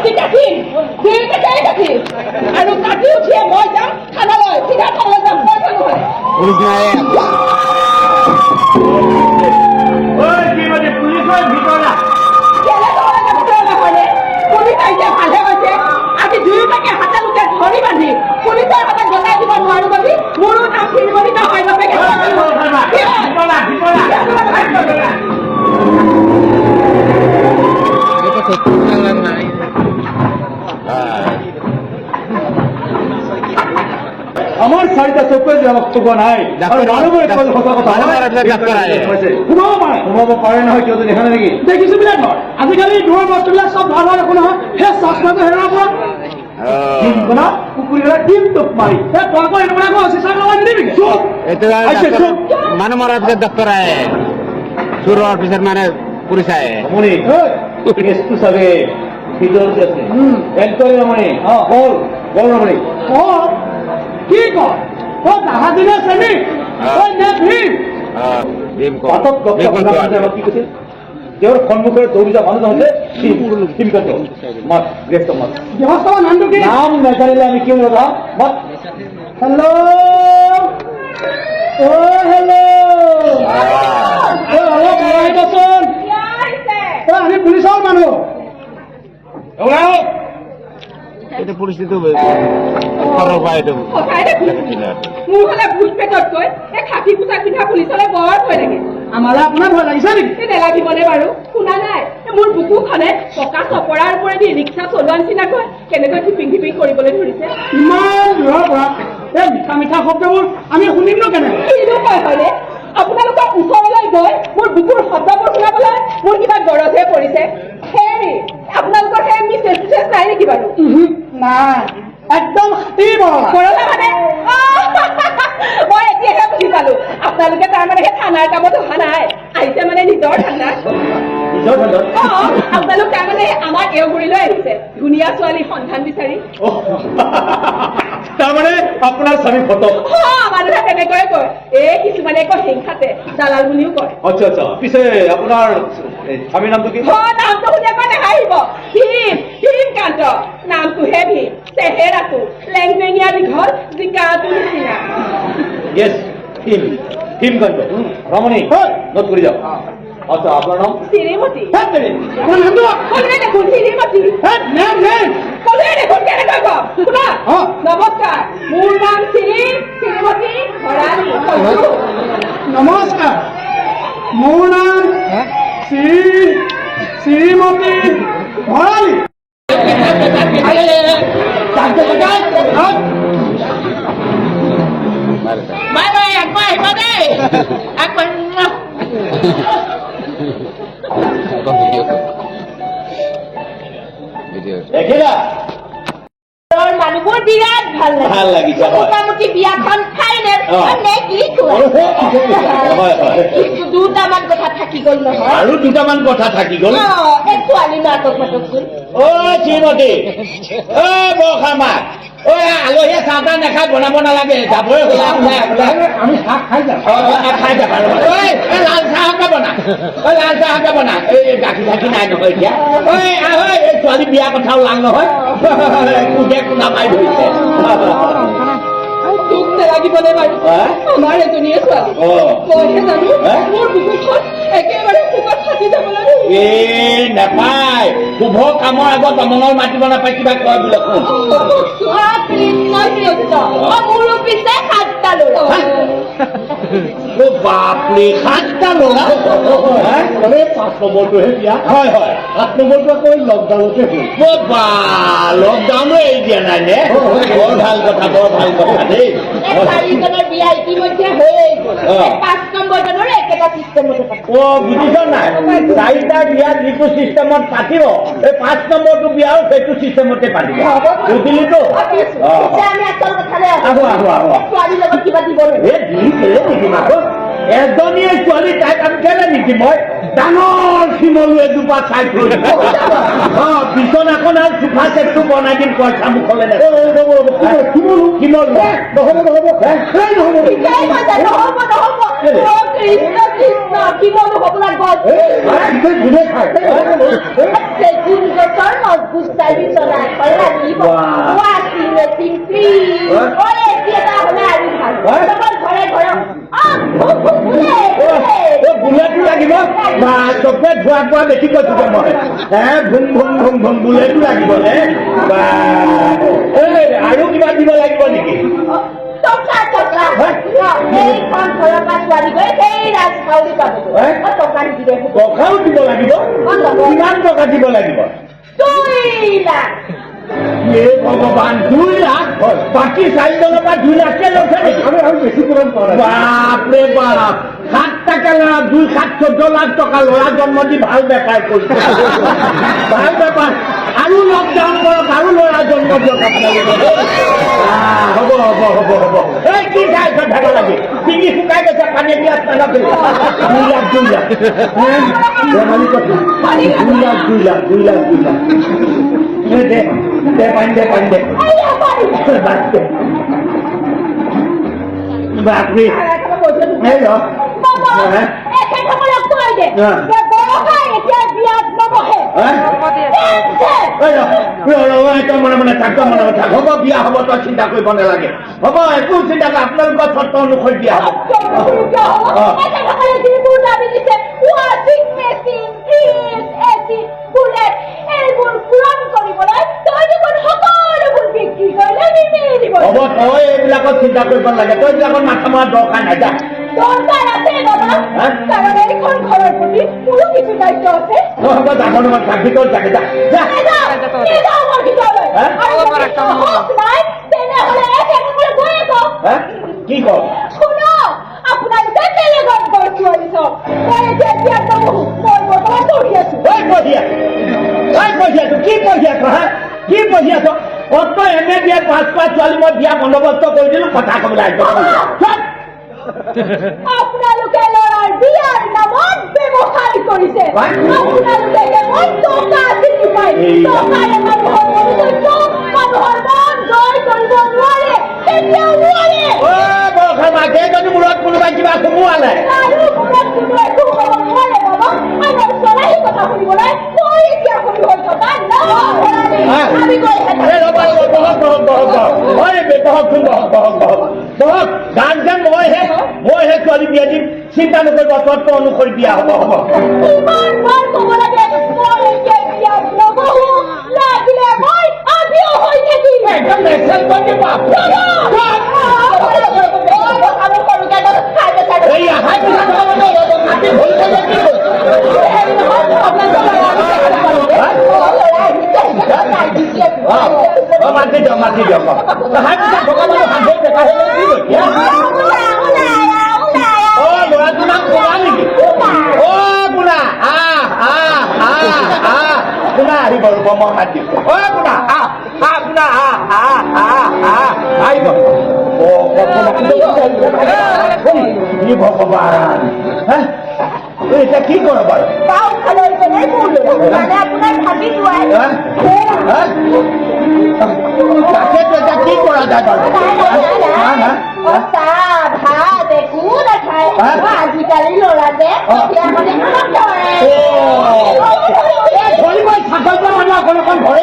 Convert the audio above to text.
কাটি কাটিম দুয়োটাকে কাটি আৰু কাটি উঠিয়ে মই যাম থানালৈ চিধা থানালৈ যাম মই পুলিশ নাই। ওই আমার শাড়িটা চোখে যে বক্তব্য নাই। ঘুমাব নহয় কিয় এখানে নাকি দেখিছো আজিকালি দূৰৰ বস্তুবিলাক চব ভালো হয় দেখোন নহয় সেই চশমাটো হেৰাৰ পৰা ডিমকনা কুকুৰীগলা ডিম টোপ মাৰি সেই তই আকৌ এনেকুৱা আকৌ চিচাৰ লগত নিদিবি চুপ এটা আচ্ছা, চুপ। মানুহ মরার পিছত ডাক্তার আহে পিছত মানে পুলিশ আহে ভিতৰত আছে এনকোয়ারি রমণী বল বল রমণী অ কি কয় তই জাহাজীনে শ্ৰেণী তই নে ভীম আহ, ভীম কর। ভীম কর। আমাক কি কৈছিল তেওঁৰ সন্মুখেৰে দৌৰি যোৱা মানুহ নহলে ভীমকান্ত মাত গ্ৰেষ্ট মাত গৃহস্থৰ নামটো কি? নাম নাজানিলে আমি কিয় লগা মাত হেল্ল' অ হেল্ল' আহ, অ অলপ লৰাই আমি মানুহ ওলাও এটা মোৰ এই খাকী পোচাক পিন্ধা পুলিচলৈ বৰ ভয় লাগে আমালৈ আপোনাৰ ভয় লাগিছে নেকি? এই নেলাগিবনে বাৰু? শুনা নাই। মোৰ বুকুখনে পকা চপৰাৰ ওপৰেদি ৰিক্সা চলোৱা নিচিনাকৈ কেনেকৈ টিপিং টিপিং কৰিবলৈ ধৰিছে? ইমান দূৰৰ পৰা এই মিঠা মিঠা শব্দবোৰ আমি শুনিম ন কেনে কিনো কয় হয়নে? আপোনালোকৰ ওচৰলৈ গৈ মোৰ বুকুৰ শব্দবোৰ শুনাবলৈ মোৰ কিবা গৰজহে পৰিছে। চিছেছ নেকি বাৰু নাই একদম বৰলা মানে মই এতিয়াহে বুজি পালো আপোনালোকে তাৰমানে সেই থানাৰ কামত অহা নাই আহিছে মানে নিজৰ অ, আপোনালোক তাৰমানে আমাৰ এওঁগুৰিলৈ আহিছে। ধুনীয়া ছোৱালী সন্ধান বিচাৰি। তাৰমানে আপোনাৰ স্বামী ফটক। অ, মানুহে তেনেকৈয়ে কয়। এই কিছুমানে আকৌ হিংসাতে দালাল বুলিও কয়। আচ্ছা আচ্ছা। পিছে আপোনাৰ স্বামীৰ নামটো কি? নামটো শুনি আকৌ নাহাঁহিব। ভীম ভীমকান্ত নামটোহে ভীম। চেহেৰাটো। লেংপেঙীয়া দীঘল জিকাটো নিচিনা। ইয়েস ভীম। ভীমকান্ত রমণী নোট করে যাও আচ্ছা আপনার নাম? শ্ৰীমতী হেত তেৰি, আপোনাৰ নামটো ক'লোৱে দেখোন শ্ৰীমতী হেত নেম নেম ক'লোৱে দেখোন কেনেকৈ কম শুনা অ। নমস্কাৰ মোৰ নাম শ্ৰী শ্ৰীমতী ভৰালী। নমস্কাৰ মোৰ নাম শ্ৰী শ্ৰীমতী ভৰালী বাই বাই আকৌ দেই দেখিলা ঘৰৰ মানুহবোৰ ভালো লাগে। ভালো লাগিছে, হয়। মোটামুটি বিয়াখন ফাইনেল নে কি কোৱা হয় হয়। কিন্তু দুটামান কথা থাকি গ'ল নহয়। আৰু দুটামান কথা থাকি গ'ল। ছোৱালী নাটক মাতকচোন অ শ্ৰীমতী। অ বৰষা মাক আলহীয়ে চাহ তাহ নাখাই বনাব নালাগে। যাবই হ'ল। আমি চাহ খাই যাম। খাই যাবা। চাহকে বনা ঐ লাল চাহকে এই চাখীৰ নাই নহয় এতিয়া আহ, এই ছোৱালী বিয়া কথা ওলাল নহয় কোনে কোনা মাৰি ধৰিছে দুখ নালাগিবনে বাৰু আমাৰ এজনীয়ে ছোৱালী মইহে জানো মোৰ বুকুখন একেবাৰে বুকত ফাটি যাবলৈ ধৰিছে। এই নাপায় শুভ কামৰ আগত অমঙল মাতিব নাপায় কিবা কয় বোলে মোৰো পিছে সাতটা ল'ৰা অ, বাপৰে সাতটা ল'ৰা হা? পাঁচ নম্বৰটোহে বিয়া হয় হয়। সাত নম্বৰটো আকৌ লকডাউনতে হ'ল। অ, বা লকডাউনো এৰি দিয়া নাই নে? বৰ ভালো কথা বৰ ভালো কথা দেই। হৈয়ে অ। বুজিছ নাই? চাৰিটা বিয়া যিটো চিষ্টেমত পাতিব এই পাঁচ নম্বৰটো বিয়াও সেইটো চিষ্টেমতে পাতিব। বুজিলিতো আহো আহো আহো। এই দি কেলে আকৌ। এজনীয়ে ছোৱালী তাইক আমি কেলে নিদিম মই ডাঙৰ শিমলু এজোপা চাই থৈ। অ বিচনাখন আৰু চোফা চেটটো বনাই দিম পইচা মুখলে শিমলু শিমলু নহ'ব চকুৱে ধোৱা ধোৱা দেখি কৈছো যে মই। হে ভুম ভুম ভুম ভুম বুলেটো লাগিব এই আৰু কিবা দিব লাগিব নেকি? টকাও দিব লাগিব? কিমান টকা দিব লাগিব? দুই লাখ। হে ভগৱান দুই লাখ বাকী চাৰিজনৰ পৰা দুই লাখকে লৈছে নেকি আমি বেছি পূৰণ কৰা বাপ সাত টাকা ল'ৰা দুই সাত চৈধ্য লাখ টকা ল'ৰা জন্ম দি ভালো বেপাৰ কৰিছে ভালো বেপাৰ আৰু লকডাউন কৰক আৰু ল'ৰা জন্ম দিয়ক হ'ব হ'ব হ'ব হ'ব। এই কি খাইছ? ঢাকা লাগি। ডিঙি শুকাই গৈছে পানী গিলাচ নালাগে দুই লাখ। দুই লাখ? ধেমালি কথা দুই লাখ দুই লাখ দুই লাখ দুই লাখ। দে। দে দে পানী দে পানী দে আইয়া পাৰি বাদ দে বাপৰে এই মনে মনে থাক মনে মনে থাক হ'ব বিয়া হ'ব তই চিন্তা কৰিব নালাগে হ'ব একো চিন্তা আপোনালোকৰ চৰ্ত অনুসৰি বিয়া হ'ব চিন্তা করবার লাগে। তই এখন মাথা মার দরকার নাই যা। দৰকাৰ আছে বাবা। হা? কাৰণ এইখন ঘৰৰ প্ৰতি মোৰো কিছু দায়িত্ব আছে। তই হ'ব ডাঙৰ ডাঙৰ থাক ভিতৰত থাকে যা। যা। নেযাওঁ, নেযাওঁ মই ভিতৰলৈ। হা? আৰু যদি সাহস নাই, তেনেহ'লে এখেতসকলে গৈয়ে কওক। হে কি কওঁ কৰা ছোৱালী মই বিয়া বন্দোবস্ত কৰি দিলো কথা ক'বলৈ আহিছ আপোনালোকে ল'ৰাৰ বিয়াৰ নামত ব্যৱসায় কৰিছে আপোনালোকে কেৱল টকা চিনি পায় টকাৰে মানুহৰ মনোজন্য মানুহৰ মন জয় কৰিব নোৱাৰে কেতিয়াও নোৱাৰে মাকে যদি মূৰত কোনোবাই কিবা সোমোৱালে কথা শুনিবলৈ বহক, বহক। ঐ, বে- বহকচোন, বহক, বহক, বহক। বহক। গাৰ্জেন মইহে মইহে ছোৱালী বিয়া দিম চিন্তা নকৰিব চৰ্ত অনুসৰি বিয়া হ'ব হ'ব ইমান বাৰ ক'ব লাগে মই এতিয়া বিয়াত নবহো লাগিলে মই আজিও হৈ থাকিম একদম মেছেজ কৰি দিব। এই আহাই পিছত হ'ব মানে, মাটি ভৰি থৈ যাবি। অ, অ, মাতি দিয়ক মাতি দিয়ক অ। আহাই পিছত ভগৱানৰ সাধু দেখা হ'লে কি কৰিবি, হা? অ ল'ৰাটোৰ নাম কোলা নেকি অ কোলা আহ আহ আহ আহ কোলা আহ আহ আহ আহ কি ভগৱান হা এই এতিয়া কি কৰ বাৰু হা? হা? তাকেতো এতিয়া কি কৰা যায় বাৰু হা, হা? আজিকালি ল'ৰা মানে ধৰে ধৰিব ছাগলটো মানুহ অকণ অকণ ধৰে